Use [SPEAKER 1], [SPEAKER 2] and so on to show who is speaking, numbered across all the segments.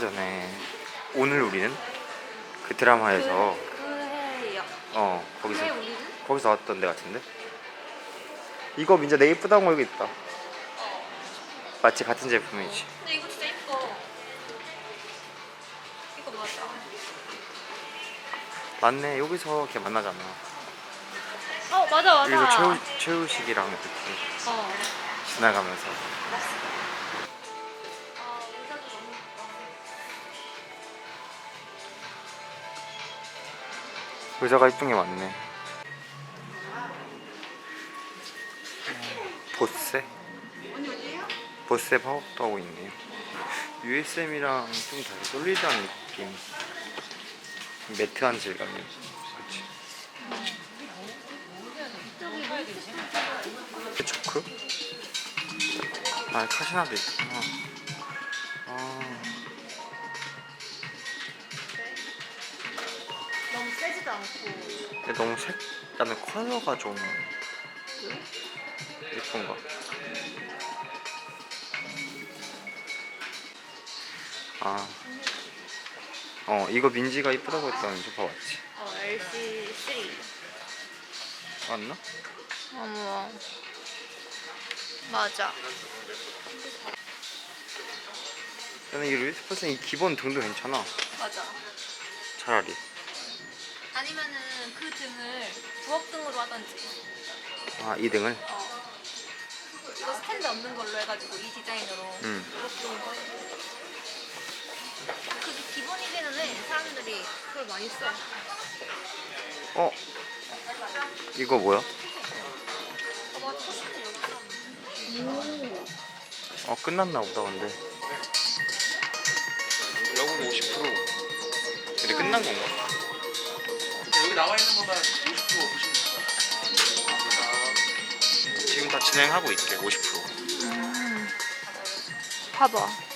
[SPEAKER 1] 전에 오늘 우리는 그 드라마에서 어 거기서 거기서 왔던 데 같은데 이거 민재 내 예쁘다고 알고 있다 마치 같은 제품이지 어,
[SPEAKER 2] 근데 이거 진짜 이뻐. 이거 맞아.
[SPEAKER 1] 맞네 여기서 걔 만나잖아
[SPEAKER 2] 어 맞아 맞아.
[SPEAKER 1] 여기서 최우, 최우식이랑 이렇게
[SPEAKER 2] 어.
[SPEAKER 1] 지나가면서 의자가 이쁜 게 많네. 보세? 보세 팝업도 하고 있네요. USM이랑 좀 다르게 솔리드한 느낌. 매트한 질감이 그치? 초크? 아 카시나도 있구나
[SPEAKER 2] 너무
[SPEAKER 1] 색 그다음에 컬러가 좀 예쁜가 아. 어 이거 민지가 이쁘다고 했던 소파 맞지?
[SPEAKER 2] 어 LC 3.
[SPEAKER 1] 맞나?
[SPEAKER 2] 어머. 맞아.
[SPEAKER 1] 나는 이 루이스퍼슨 이 기본 등도 괜찮아
[SPEAKER 2] 맞아.
[SPEAKER 1] 차라리
[SPEAKER 2] 아니면은 그 등을 부엌 등으로 하던지.
[SPEAKER 1] 아 이 등을?
[SPEAKER 2] 어. 이거 스탠드 없는 걸로 해가지고 이 디자인으로.
[SPEAKER 1] 응
[SPEAKER 2] 그게 기본이기는 해. 사람들이 그걸 많이 써.
[SPEAKER 1] 어? 이거 뭐야?
[SPEAKER 2] 어, 맞아. 포스트 여기 오.
[SPEAKER 1] 어 끝났나 보다 근데 여기 50% 근데 끝난 건가?
[SPEAKER 3] 여기 나와 있는 것만 50% 보시면 됩니다.
[SPEAKER 1] 지금 다 진행하고 있대 50%
[SPEAKER 2] 봐봐.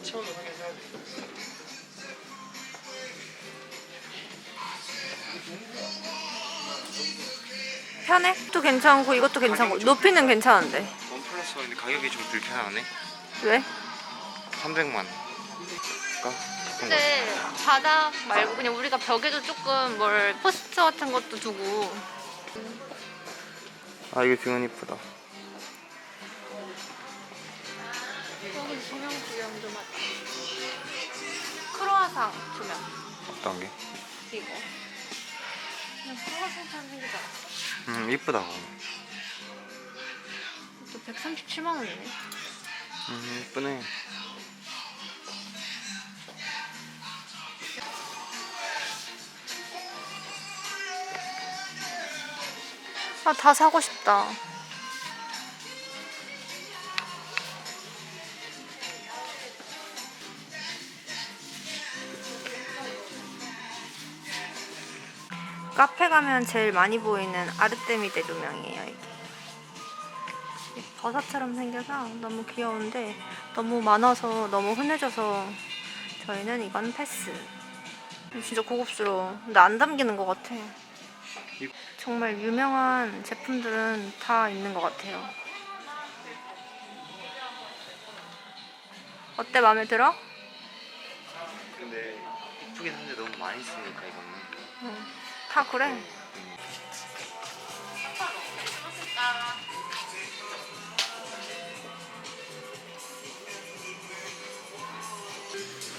[SPEAKER 3] 꽉 채워서 확인해야 돼.
[SPEAKER 2] 편해? 또 괜찮고 이것도 괜찮고 높이는 괜찮은데
[SPEAKER 1] 원 플러스 원인데 가격이 좀 불편하네
[SPEAKER 2] 왜?
[SPEAKER 1] 300만 원 할까 싶은 거
[SPEAKER 2] 근데 바닥 말고 그냥 우리가 벽에도 조금 뭘 포스터 같은 것도 두고
[SPEAKER 1] 아 이거 등은 이쁘다
[SPEAKER 2] 여기 조명 구경 좀 하자 크로아상 조명.
[SPEAKER 1] 어떤 게?
[SPEAKER 2] 이거. 그냥 크로아상처럼 생기잖아?
[SPEAKER 1] 음 이쁘다 그거
[SPEAKER 2] 또 137만 원이네.
[SPEAKER 1] 음 이쁘네.
[SPEAKER 2] 아 다 사고 싶다 카페 가면 제일 많이 보이는 아르테미데 조명이에요 이게. 버섯처럼 생겨서 너무 귀여운데 너무 많아서 너무 흔해져서 저희는 이건 패스. 진짜 고급스러워. 근데 안 담기는 것 같아. 정말 유명한 제품들은 다 있는 것 같아요. 어때? 마음에 들어?
[SPEAKER 1] 근데 이쁘긴 한데 너무 많이 쓰니까 이거는
[SPEAKER 2] 다 그래?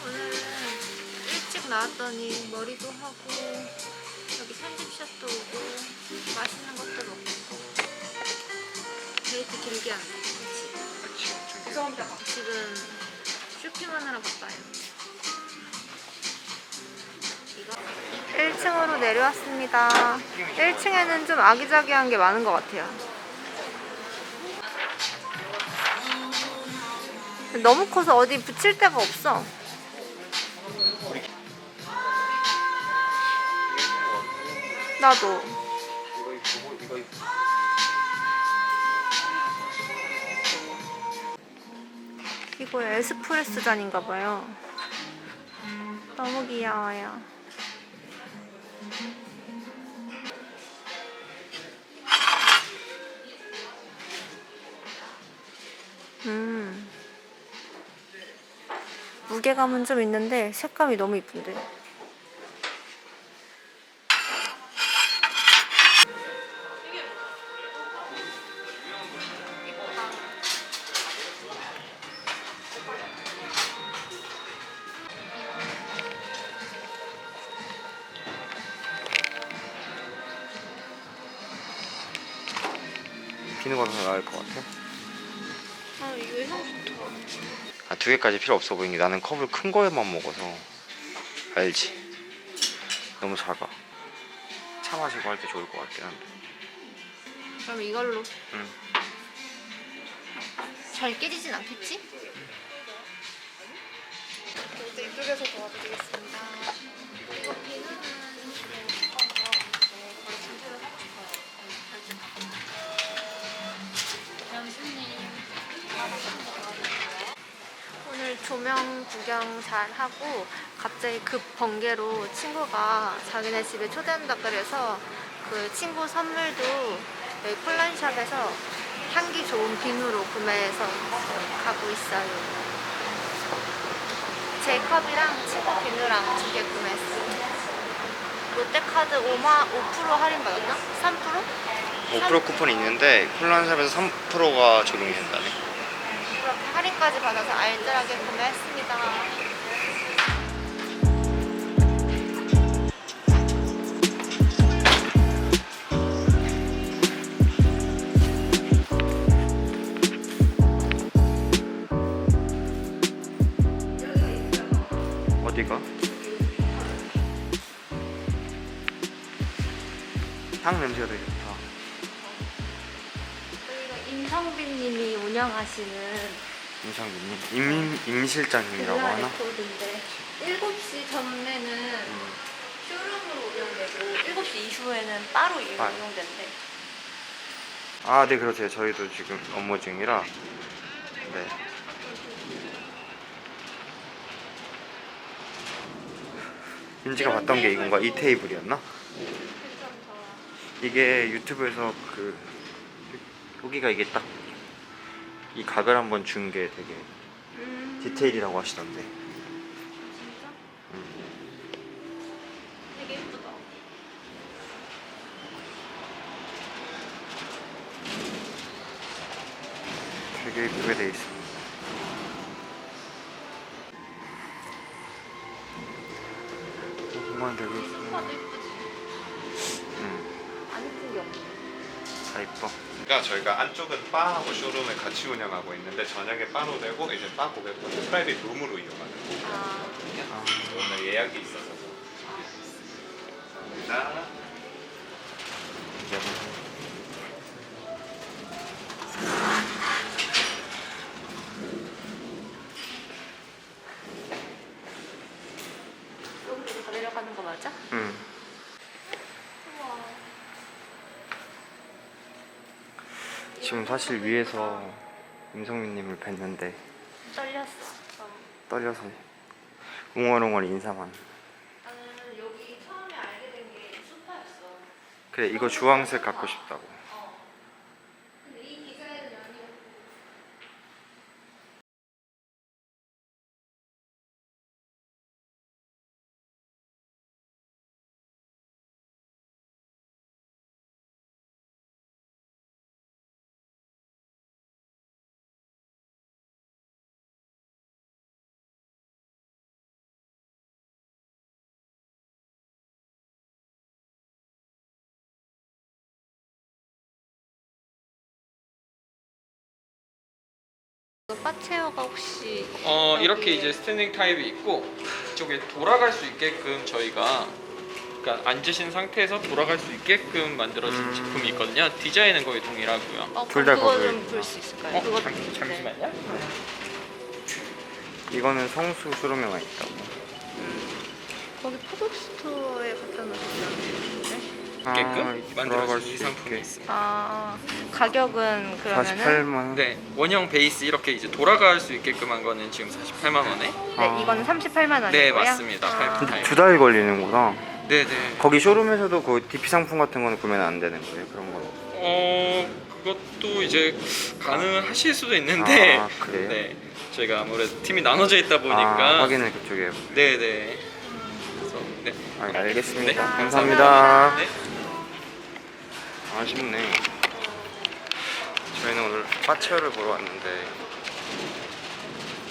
[SPEAKER 2] 오늘은 일찍 나왔더니 머리도 하고 여기 편집샵도 오고 맛있는 것도 먹고. 데이트 길게
[SPEAKER 1] 엄청 귀여워
[SPEAKER 2] 지금 쇼핑하느라 바빠요. 이거 1층으로 내려왔습니다 1층에는 좀 아기자기한 게 많은 것 같아요 너무 커서 어디 붙일 데가 없어 나도
[SPEAKER 1] 이거
[SPEAKER 2] 에스프레소 잔인가 봐요. 너무 귀여워요. 음. 무게감은 좀 있는데 색감이 너무 이쁜데.
[SPEAKER 1] 두 개까지 필요 없어 보이는 게 나는 컵을 큰 거에만 먹어서 알지. 너무 작아. 차 마시고 할 때 좋을 것 같긴 한데.
[SPEAKER 2] 그럼 이걸로
[SPEAKER 1] 응.
[SPEAKER 2] 잘 깨지진 않겠지?
[SPEAKER 4] 이제 이쪽에서 도와드리겠습니다.
[SPEAKER 2] 조명 구경 잘 하고 갑자기 급 번개로 친구가 자기네 집에 초대한다 그래서 그 친구 선물도 여기 폴란샵에서 향기 좋은 비누로 구매해서 가고 있어요. 제 컵이랑 친구 비누랑 두 개 구매했어요. 롯데카드 5마 5% 할인 받았나? 3%?
[SPEAKER 1] 5% 쿠폰이 있는데 콜란샵에서 3%가 적용이 된다네.
[SPEAKER 2] 할인까지 받아서 알뜰하게 구매했습니다.
[SPEAKER 1] 어디가? 향 냄새가 되게 좋다.
[SPEAKER 2] 여기가 임성빈 님이 운영하시는
[SPEAKER 1] 임상민님, 임, 임 실장님이라고 하나?
[SPEAKER 2] 레코드인데 7시 전에는
[SPEAKER 1] 음.
[SPEAKER 2] 쇼룸으로 운영되고 7시 이후에는 따로
[SPEAKER 1] 아.
[SPEAKER 2] 운영된대.
[SPEAKER 1] 아, 네, 그렇대요. 저희도 지금 업무 중이라. 네. 민지가 봤던 게 이건가? 이 테이블이었나? 이게 유튜브에서 그 여기가 이게 딱 이 각을 한번 준 게 되게
[SPEAKER 2] 음,
[SPEAKER 1] 디테일이라고 하시던데.
[SPEAKER 2] 진짜? 되게 예쁘다.
[SPEAKER 1] 되게 예쁘게 돼 있어. 정말
[SPEAKER 3] 저희가 안쪽은 바하고 쇼룸을 같이 운영하고 있는데 저녁에 바로 되고 이제 바 고객분들 프라이빗 룸으로 이용하는
[SPEAKER 2] 아,
[SPEAKER 1] 아,
[SPEAKER 3] 오늘 예약이 있어서 감사합니다.
[SPEAKER 2] 여기로 다 내려가는 거 맞아?
[SPEAKER 1] 응.
[SPEAKER 2] 우와.
[SPEAKER 1] 지금 사실 위에서 임성민님을 뵀는데
[SPEAKER 2] 떨렸어. 어.
[SPEAKER 1] 떨려서 웅얼웅얼 인사만.
[SPEAKER 2] 나는 여기 처음에 알게 된게 소파였어.
[SPEAKER 1] 그래 이거 주황색 갖고
[SPEAKER 2] 싶다고. 바 체어가 혹시
[SPEAKER 5] 어
[SPEAKER 2] 여기-
[SPEAKER 5] 이렇게 이제 스탠딩 타입이 있고 이쪽에 돌아갈 수 있게끔 저희가 그러니까 앉으신 상태에서 돌아갈 수 있게끔 만들어진
[SPEAKER 1] 음.
[SPEAKER 5] 제품이 있거든요. 디자인은 거의 동일하고요.
[SPEAKER 2] 어,
[SPEAKER 1] 둘
[SPEAKER 2] 그럼
[SPEAKER 1] 다
[SPEAKER 2] 그거
[SPEAKER 1] 거기
[SPEAKER 2] 좀
[SPEAKER 1] 있구나.
[SPEAKER 2] 볼수 있을까요?
[SPEAKER 5] 어,
[SPEAKER 2] 그거
[SPEAKER 5] 잠,
[SPEAKER 2] 네.
[SPEAKER 5] 잠시만요.
[SPEAKER 1] 이거는 성수 쇼룸에만 있다고.
[SPEAKER 2] 거기 팝업 스토어에 갖다 놓으시면 되는데
[SPEAKER 5] 있게끔
[SPEAKER 1] 아,
[SPEAKER 5] 만들어진 수이 상품이. 있습니다.
[SPEAKER 2] 아 가격은 그러면은
[SPEAKER 1] 48만 원.
[SPEAKER 5] 네, 원형 베이스 이렇게 이제 돌아갈 수 있게끔 한 거는 지금 48만 원에.
[SPEAKER 2] 네
[SPEAKER 1] 아.
[SPEAKER 2] 이거는 38만 원이고요.
[SPEAKER 5] 네, 맞습니다.
[SPEAKER 2] 아,
[SPEAKER 5] 팔-
[SPEAKER 1] 두달 걸리는구나.
[SPEAKER 5] 네, 네.
[SPEAKER 1] 거기 쇼룸에서도 그 DP 상품 같은 거는 구매는 안 되는 거예요? 그런 건?
[SPEAKER 5] 어, 그것도 이제 가능하실 수도 있는데
[SPEAKER 1] 아, 그래요?
[SPEAKER 5] 네. 저희가 아무래도 팀이 나눠져 있다 보니까
[SPEAKER 1] 아, 확인을 그쪽에.
[SPEAKER 5] 네, 네. 그래서 네.
[SPEAKER 1] 아, 알겠습니다.
[SPEAKER 5] 네,
[SPEAKER 1] 감사합니다.
[SPEAKER 5] 네.
[SPEAKER 1] 아쉽네. 저희는 오늘 파체어를 보러 왔는데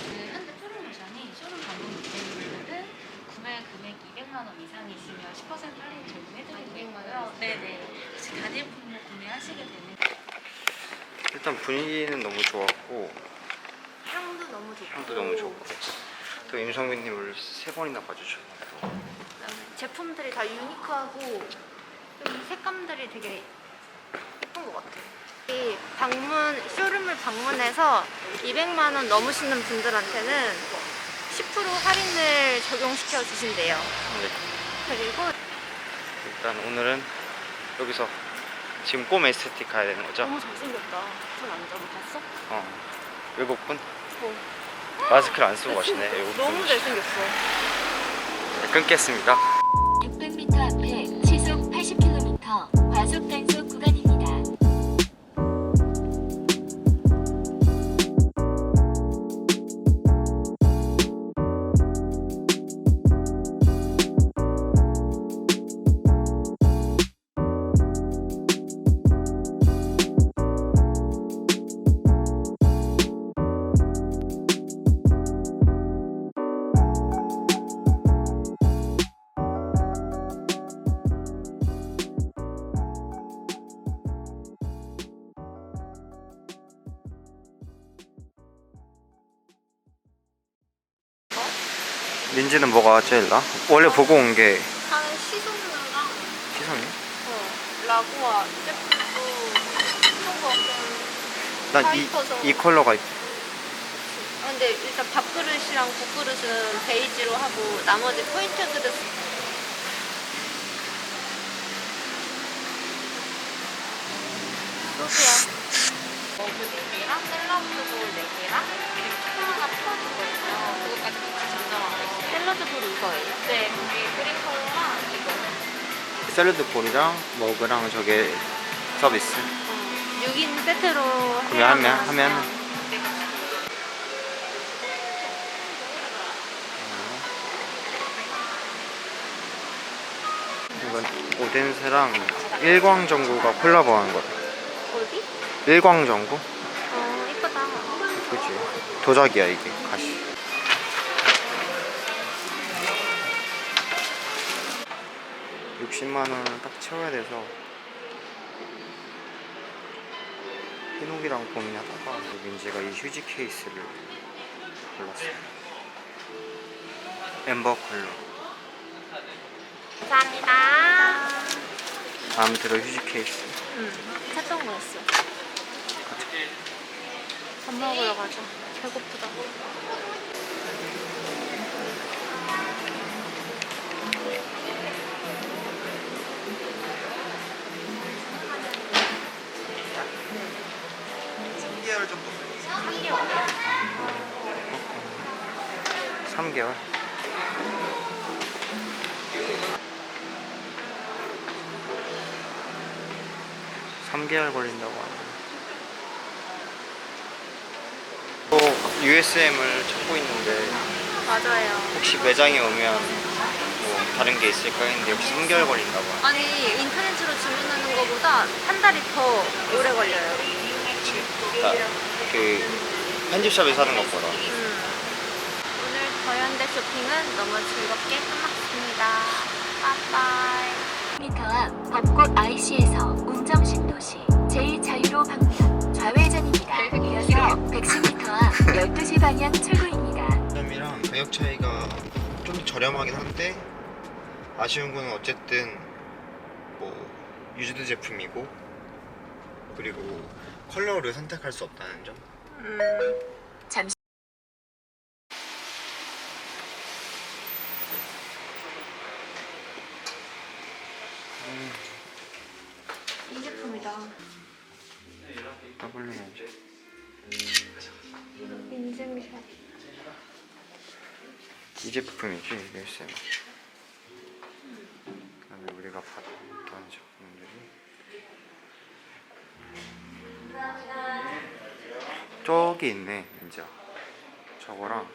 [SPEAKER 6] 그 현대 프로모션이 쇼룸 방문 기준으로는 구매 금액 200만 원 이상이시면 10% 할인 적용해드리고 있고요. 네네. 혹시 단일 품목 구매하시게 되면
[SPEAKER 1] 일단 분위기는 너무 좋았고
[SPEAKER 2] 향도 너무 좋고
[SPEAKER 1] 향도 너무 좋고 또 임성민님을 세 번이나 봐주셨네요.
[SPEAKER 2] 그다음에 제품들이 다 유니크하고 좀 색감들이 되게 예쁜 것 같아요. 이 방문 쇼룸을 방문해서 200만 원 넘으시는 분들한테는 10% 할인을 적용시켜 주신대요.
[SPEAKER 1] 네.
[SPEAKER 2] 그리고
[SPEAKER 1] 일단 오늘은 여기서 지금 꿈 에스테틱 가야 되는 거죠?
[SPEAKER 2] 너무 잘생겼다. 전안 잡아봤어?
[SPEAKER 1] 어. 외국분
[SPEAKER 2] 어.
[SPEAKER 1] 마스크를 안 쓰고 가시네. 외국분.
[SPEAKER 2] 너무 잘생겼어.
[SPEAKER 1] 네, 끊겠습니다. 민지는 뭐가 제일 나? 원래 보고 온 게
[SPEAKER 2] 나는 시소누랑
[SPEAKER 1] 시선이?
[SPEAKER 2] 어, 라구아 제품도 이런 거 좀.
[SPEAKER 1] 난 이.
[SPEAKER 2] 이
[SPEAKER 1] 컬러가 있-
[SPEAKER 2] 아, 근데 일단 밥그릇이랑 국그릇은 베이지로 하고 나머지 포인트 그릇. 소스야. 머그 4개랑 샐러드 볼 4개랑 거. 그것까지 같이 전자하고 있어요. 샐러드 볼 이거예요? 네, 거기 그린 컬러랑 이거.
[SPEAKER 1] 샐러드 볼이랑 머그랑 저게 서비스.
[SPEAKER 2] 6인 세트로
[SPEAKER 1] 구매하면-
[SPEAKER 2] 해야만
[SPEAKER 1] 하면?
[SPEAKER 2] 하세요.
[SPEAKER 1] 이건 오덴세랑 일광전구가 콜라보한 거야.
[SPEAKER 2] 어디?
[SPEAKER 1] 일광전구? 도자기야 이게 가시. (60만 원을 딱 채워야 돼서) 희녹이랑 고민하다가 민지가 이 휴지 케이스를 골랐어요 엠버 컬러
[SPEAKER 2] 감사합니다.
[SPEAKER 1] 마음에 들어 휴지 케이스
[SPEAKER 2] 응, 샀던 거였어. 밥 먹으러 가자. 배고프다.
[SPEAKER 1] (3개월) 정도 3개월 3개월 걸린다고 하네. 또 USM을 찾고 있는데
[SPEAKER 2] 맞아요.
[SPEAKER 1] 혹시 매장에 오면 뭐 다른 게 있을까 했는데 역시 3개월 걸린다고 하네.
[SPEAKER 2] 아니, 인터넷으로 주문하는 거보다 한 달이 더 오래 걸려요.
[SPEAKER 1] 그치. 아, 그 편집샵에서 하는 것보다.
[SPEAKER 2] 음. 오늘 더현대 쇼핑은 너무 즐겁게 끝났습니다. 빠빠이.
[SPEAKER 6] m 앞 벚꽃 IC에서 운정 신도시 제2자유로 방면 좌회전입니다. 이어서 110m 앞 12시 방향 출구입니다.
[SPEAKER 1] 점이랑 가격 차이가 좀 저렴하긴 한데 아쉬운 거는 어쨌든 뭐 유즈드 제품이고 그리고 컬러를 선택할 수 없다는 점.
[SPEAKER 2] 음,
[SPEAKER 6] 잠시.
[SPEAKER 1] 이 제품이다. 더블 렌즈. 기재 부품이지 열쇠. 그다음에 우리가 봤던 제품들이 저기 있네 이제 저거랑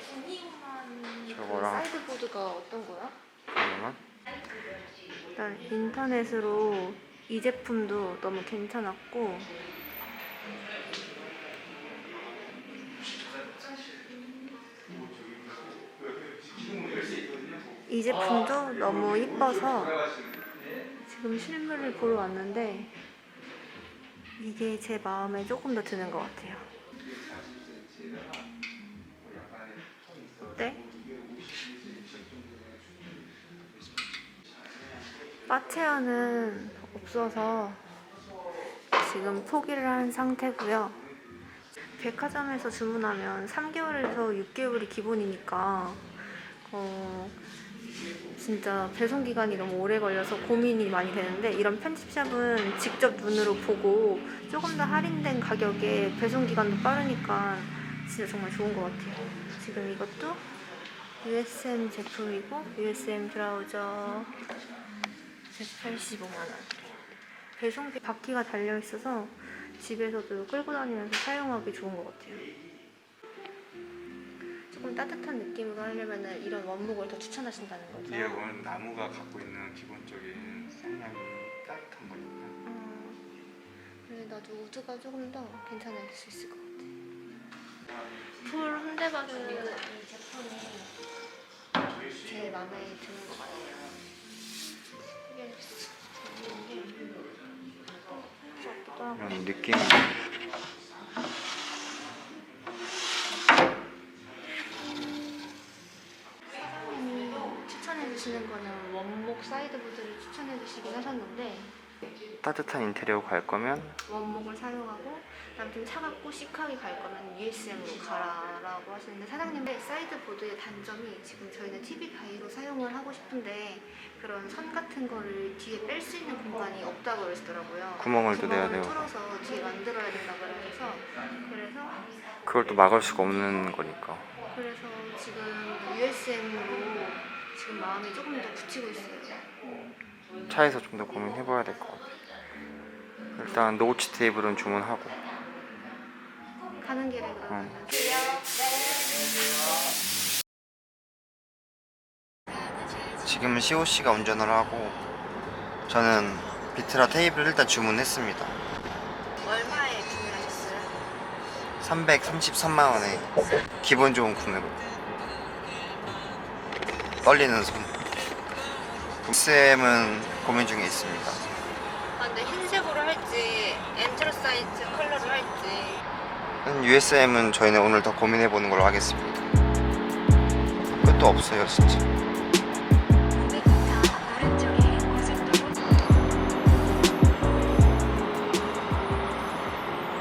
[SPEAKER 1] 저거랑
[SPEAKER 2] 사이드보드가 어떤 거야?
[SPEAKER 1] 잠깐만.
[SPEAKER 2] 일단 인터넷으로 이 제품도 너무 괜찮았고 이 제품도 너무 이뻐서 지금 실물을 보러 왔는데 이게 제 마음에 조금 더 드는 것 같아요. 어때? 파체어는 없어서 지금 포기를 한 상태고요. 백화점에서 주문하면 3개월에서 6개월이 기본이니까 어, 진짜 배송 기간이 너무 오래 걸려서 고민이 많이 되는데 이런 편집샵은 직접 눈으로 보고 조금 더 할인된 가격에 배송 기간도 빠르니까 진짜 정말 좋은 것 같아요. 지금 이것도 USM 제품이고 USM 브라우저 185만 원. 배송비 바퀴가 달려 있어서 집에서도 끌고 다니면서 사용하기 좋은 것 같아요. 조금 따뜻한 느낌으로 하려면 이런 원목을 더 추천하신다는 거죠?
[SPEAKER 1] 이건 나무가 갖고 있는 기본적인 성향이 따뜻한 거니까
[SPEAKER 2] 음, 그래 나도 우드가 조금 더 괜찮을 수 있을 것 같아. 풀 hun대바르 이 제품이 제일 마음에 드는 것 같아요. 이게 재밌는 게 같기도 하고.
[SPEAKER 1] 이런 느낌
[SPEAKER 2] 사장님이 추천해 주시는 거는 원목 사이드보드를 주시긴 하셨는데
[SPEAKER 1] 따뜻한 인테리어 갈 거면
[SPEAKER 2] 원목을 사용하고 그다음 좀 차갑고 시크하게 갈 거면 USM으로 가라라고 하시는데 사장님의 사이드 보드의 단점이 지금 저희는 TV 바이로 사용을 하고 싶은데 그런 선 같은 거를 뒤에 뺄 수 있는 공간이 없다고 그러시더라고요.
[SPEAKER 1] 구멍을 또 내야 되고.
[SPEAKER 2] 뚫어서 뒤에 만들어야 된다고 그래서 그래서
[SPEAKER 1] 그걸 또 막을 수가 없는 거니까
[SPEAKER 2] 그래서 지금 USM으로 지금 마음이 조금 더 붙이고 있어요.
[SPEAKER 1] 차에서 좀 더 고민해봐야 될 것 같아. 일단 노치 테이블은 주문하고.
[SPEAKER 2] 가는 길에 그러면
[SPEAKER 1] 어. 지금은 COC가 운전을 하고 저는 비트라 테이블 일단 주문했습니다.
[SPEAKER 2] 얼마에 주문하셨어요?
[SPEAKER 1] 333만 원에 기본 좋은 구매로. 떨리는 손 SM은 고민 중에 있습니다.
[SPEAKER 2] 아, 근데 흰색으로 할지 엔트로사이트 컬러로 할지.
[SPEAKER 1] USM은 저희는 오늘 더 고민해 보는 걸로 하겠습니다. 끝도 없어요 진짜